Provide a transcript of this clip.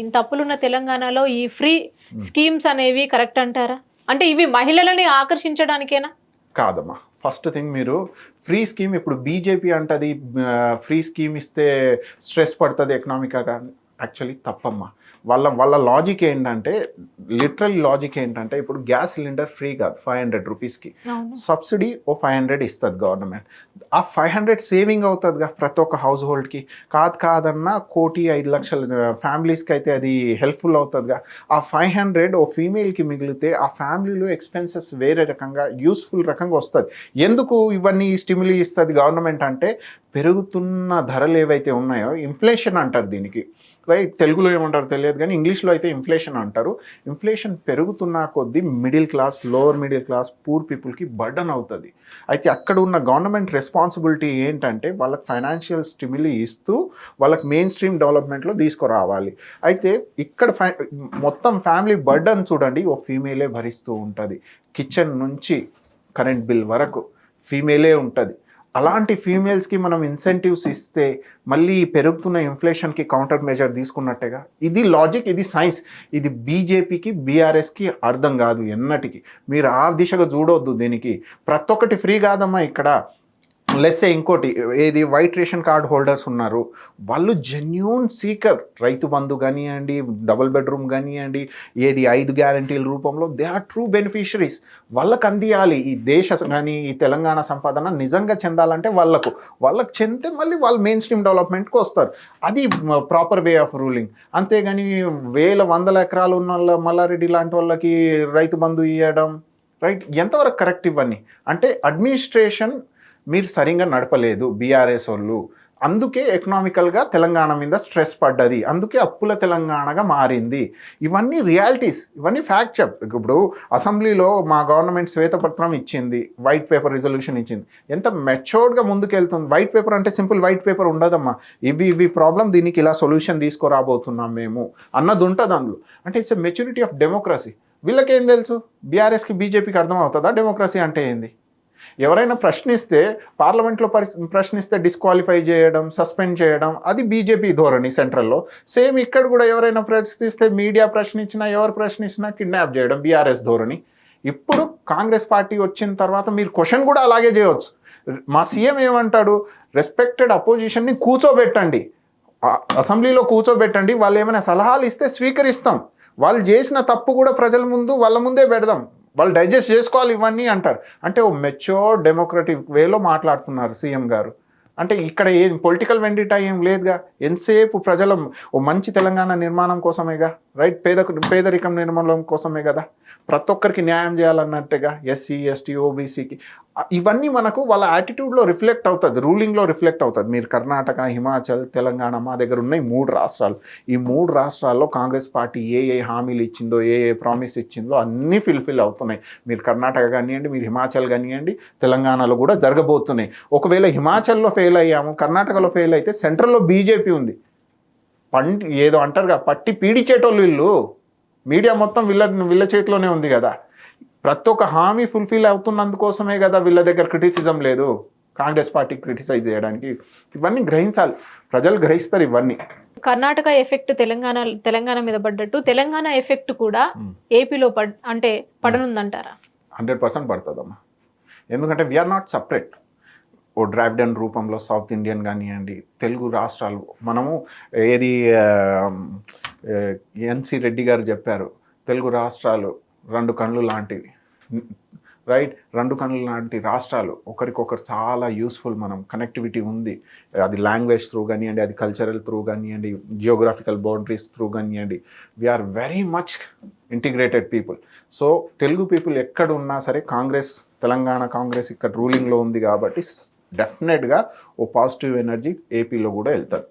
ఇన్ని తప్పులున్న తెలంగాణలో ఈ ఫ్రీ స్కీమ్స్ అనేవి కరెక్ట్ అంటారా? అంటే ఇవి మహిళలని ఆకర్షించడానికేనా? కాదమ్మా. ఫస్ట్ థింగ్ మీరు ఫ్రీ స్కీమ్ ఇప్పుడు బీజేపీ అంటది ఫ్రీ స్కీమ్ ఇస్తే స్ట్రెస్ పడుతుంది ఎకనామిక్ యాక్చువల్లీ తప్పమ్మా. వాళ్ళ వాళ్ళ లాజిక్ ఏంటంటే లిటరల్ లాజిక్ ఏంటంటే ఇప్పుడు గ్యాస్ సిలిండర్ ఫ్రీ కాదు ఫైవ్ హండ్రెడ్ రూపీస్కి సబ్సిడీ ఓ ఫైవ్ హండ్రెడ్ ఇస్తుంది గవర్నమెంట్ ఆ ఫైవ్ హండ్రెడ్ సేవింగ్ అవుతుందిగా ప్రతి ఒక్క హౌస్ హోల్డ్కి కాదు కాదన్నా కోటి ఐదు లక్షల ఫ్యామిలీస్కి అయితే అది హెల్ప్ఫుల్ అవుతుందిగా. ఆ ఫైవ్ హండ్రెడ్ ఓ ఫీమేల్కి మిగిలితే ఆ ఫ్యామిలీలో ఎక్స్పెన్సెస్ వేరే రకంగా యూస్ఫుల్ రకంగా వస్తుంది. ఎందుకు ఇవన్నీ స్టిమ్యులీ ఇస్తుంది గవర్నమెంట్ అంటే పెరుగుతున్న ధరలు ఏవైతే ఉన్నాయో ఇన్ఫ్లేషన్ అంటారు దీనికి. రైట్ తెలుగులో ఏమంటారు తెలియదు కానీ ఇంగ్లీష్లో అయితే ఇన్ఫ్లేషన్ అంటారు. ఇన్ఫ్లేషన్ పెరుగుతున్న కొద్దీ middle class lower middle class poor పీపుల్కి బర్డన్ అవుతుంది. అయితే అక్కడ ఉన్న గవర్నమెంట్ రెస్పాన్సిబిలిటీ ఏంటంటే వాళ్ళకి ఫైనాన్షియల్ స్టిమ్యులీ ఇస్తూ వాళ్ళకి మెయిన్ స్ట్రీమ్ డెవలప్మెంట్లో తీసుకురావాలి. అయితే ఇక్కడ ఫై మొత్తం ఫ్యామిలీ బర్డన్ చూడండి ఓ ఫీమేలే భరిస్తూ ఉంటుంది. కిచెన్ నుంచి కరెంట్ బిల్ వరకు ఫీమేలే ఉంటుంది. అలాంటి ఫీమేల్స్కి మనం ఇన్సెంటివ్స్ ఇస్తే మళ్ళీ పెరుగుతున్న ఇన్ఫ్లేషన్కి కౌంటర్ మెజర్ తీసుకున్నట్టేగా? ఇది లాజిక్ ఇది సైన్స్ ఇది బీజేపీకి బీఆర్ఎస్కి అర్థం కాదు ఎన్నటికి. మీరు ఆ దిశగా చూడొద్దు దీనికి. ప్రతి ఒక్కటి ఫ్రీ కాదమ్మా ఇక్కడ. లెస్సే ఇంకోటి ఏది వైట్ రేషన్ కార్డ్ హోల్డర్స్ ఉన్నారు వాళ్ళు జెన్యున్ సీకర్ రైతు బంధు కానివ్వండి డబుల్ బెడ్రూమ్ కానివ్వండి ఏది ఐదు గ్యారంటీల రూపంలో దే ఆర్ ట్రూ బెనిఫిషరీస్ వాళ్ళకి అందియాలి. ఈ దేశ కానీ ఈ తెలంగాణ సంపాదన నిజంగా చెందాలంటే వాళ్ళకు. వాళ్ళకి చెందితే మళ్ళీ వాళ్ళు మెయిన్ స్ట్రీమ్ డెవలప్మెంట్కి వస్తారు. అది ప్రాపర్ వే ఆఫ్ రూలింగ్ అంతేగాని వేల వందల ఎకరాలు ఉన్న వాళ్ళ మల్లారెడ్డి లాంటి వాళ్ళకి రైతు బంధు ఇవ్వడం రైట్ ఎంతవరకు కరెక్ట్ ఇవన్నీ అంటే అడ్మినిస్ట్రేషన్ మీరు సరిగ్గా నడపలేదు బీఆర్ఎస్ వాళ్ళు. అందుకే ఎకనామికల్గా తెలంగాణ మీద స్ట్రెస్ పడ్డది. అందుకే అప్పుల తెలంగాణగా మారింది. ఇవన్నీ రియాలిటీస్ ఇవన్నీ ఫ్యాక్ట్ చెప్ ఇప్పుడు అసెంబ్లీలో మా గవర్నమెంట్ శ్వేతపత్రం ఇచ్చింది. వైట్ పేపర్ రిజల్యూషన్ ఇచ్చింది. ఎంత మెచ్యూర్డ్గా ముందుకెళ్తుంది. వైట్ పేపర్ అంటే సింపుల్ వైట్ పేపర్ ఉండదమ్మా. ఇవి ఇవి ప్రాబ్లం దీనికి ఇలా సొల్యూషన్ తీసుకురాబోతున్నాం మేము అన్నది ఉంటుంది అందులో. అంటే it's a maturity of democracy వీళ్ళకేం తెలుసు? బీఆర్ఎస్కి బీజేపీకి అర్థం అవుతుందా? డెమోక్రసీ అంటే ఏంది? ఎవరైనా ప్రశ్నిస్తే పార్లమెంట్లో ప్రశ్నిస్తే డిస్క్వాలిఫై చేయడం సస్పెండ్ చేయడం అది బీజేపీ ధోరణి సెంట్రల్లో. సేమ్ ఇక్కడ కూడా ఎవరైనా ప్రశ్నిస్తే మీడియా ప్రశ్నించినా ఎవరు ప్రశ్నించినా కిడ్నాప్ చేయడం బీఆర్ఎస్ ధోరణి. ఇప్పుడు కాంగ్రెస్ పార్టీ వచ్చిన తర్వాత మీరు క్వశ్చన్ కూడా అలాగే చేయవచ్చు మా సీఎం ఏమంటాడు? రెస్పెక్టెడ్ అపోజిషన్ని కూర్చోబెట్టండి. అసెంబ్లీలో కూర్చోబెట్టండి. వాళ్ళు ఏమైనా సలహాలు ఇస్తే స్వీకరిస్తాం. వాళ్ళు చేసిన తప్పు కూడా ప్రజల ముందు వాళ్ళ ముందే పెడదాం. వాళ్ళు డైజెస్ట్ చేసుకోవాలి ఇవన్నీ అంటారు. అంటే ఓ మెచ్యూర్ డెమోక్రటిక్ వేలో మాట్లాడుతున్నారు సీఎం గారు. అంటే ఇక్కడ ఏం పొలిటికల్ వెండిటా ఏం లేదుగా. ఎంతసేపు ప్రజల ఓ మంచి తెలంగాణ నిర్మాణం కోసమేగా? రైట్? పేద పేదరికం నిర్మూలన కోసమే కదా. ప్రతి ఒక్కరికి న్యాయం చేయాలన్నట్టుగా? SC ST ఓబీసీకి. ఇవన్నీ మనకు వాళ్ళ యాటిట్యూడ్లో రిఫ్లెక్ట్ అవుతుంది రూలింగ్లో రిఫ్లెక్ట్ అవుతుంది. మీరు కర్ణాటక హిమాచల్ తెలంగాణ మా దగ్గర ఉన్నాయి మూడు రాష్ట్రాలు. ఈ మూడు రాష్ట్రాల్లో కాంగ్రెస్ పార్టీ ఏ ఏ హామీలు ఇచ్చిందో ఏ ఏ ప్రామిస్ ఇచ్చిందో అన్నీ ఫిల్ఫిల్ అవుతున్నాయి. మీరు కర్ణాటక కానివ్వండి మీరు హిమాచల్ కానివ్వండి తెలంగాణలో కూడా జరగబోతున్నాయి. ఒకవేళ హిమాచల్లో ఫెయిల్ అయ్యాము కర్ణాటకలో ఫెయిల్ అయితే సెంట్రల్లో బీజేపీ ఉంది. పండి ఏదో అంటారుగా పట్టి పీడిచేటోళ్ళు వీళ్ళు. మీడియా మొత్తం వీళ్ళ వీళ్ళ చేతిలోనే ఉంది కదా. ప్రతి ఒక్క హామీ ఫుల్ఫిల్ అవుతున్నందుకోసమే కదా వీళ్ళ దగ్గర క్రిటిసిజం లేదు. కాంగ్రెస్ పార్టీ క్రిటిసైజ్ చేయడానికి ఇవన్నీ గ్రహించాలి. ప్రజలు గ్రహిస్తారు ఇవన్నీ. కర్ణాటక ఎఫెక్ట్ తెలంగాణ తెలంగాణ మీద పడ్డట్టు తెలంగాణ ఎఫెక్ట్ కూడా Hmm. ఏపీలో పడ్ అంటే పడనుందంటారా? హండ్రెడ్ పర్సెంట్ పడుతుందమ్మా. ఎందుకంటే వీఆర్ నాట్ సపరేట్ ఓ ద్రావిడన్ రూపంలో సౌత్ ఇండియన్ కానివ్వండి తెలుగు రాష్ట్రాలు. మనము ఏది ఎన్సి రెడ్డి గారు చెప్పారు తెలుగు రాష్ట్రాలు రెండు కళ్ళు లాంటివి. రైట్ రెండు కళ్ళు లాంటి రాష్ట్రాలు ఒకరికొకరు చాలా యూస్ఫుల్ మనం కనెక్టివిటీ ఉంది. అది లాంగ్వేజ్ త్రూ కానివ్వండి అది కల్చరల్ త్రూ కానివ్వండి జియోగ్రాఫికల్ బౌండరీస్ త్రూ కానివ్వండి. We're very much integrated people so Telugu people ఎక్కడ ఉన్నా సరే కాంగ్రెస్ తెలంగాణ కాంగ్రెస్ ఇక్కడ రూలింగ్లో ఉంది కాబట్టి డెఫినెట్గా ఓ పాజిటివ్ ఎనర్జీ ఏపీలో కూడా వెళ్తారు.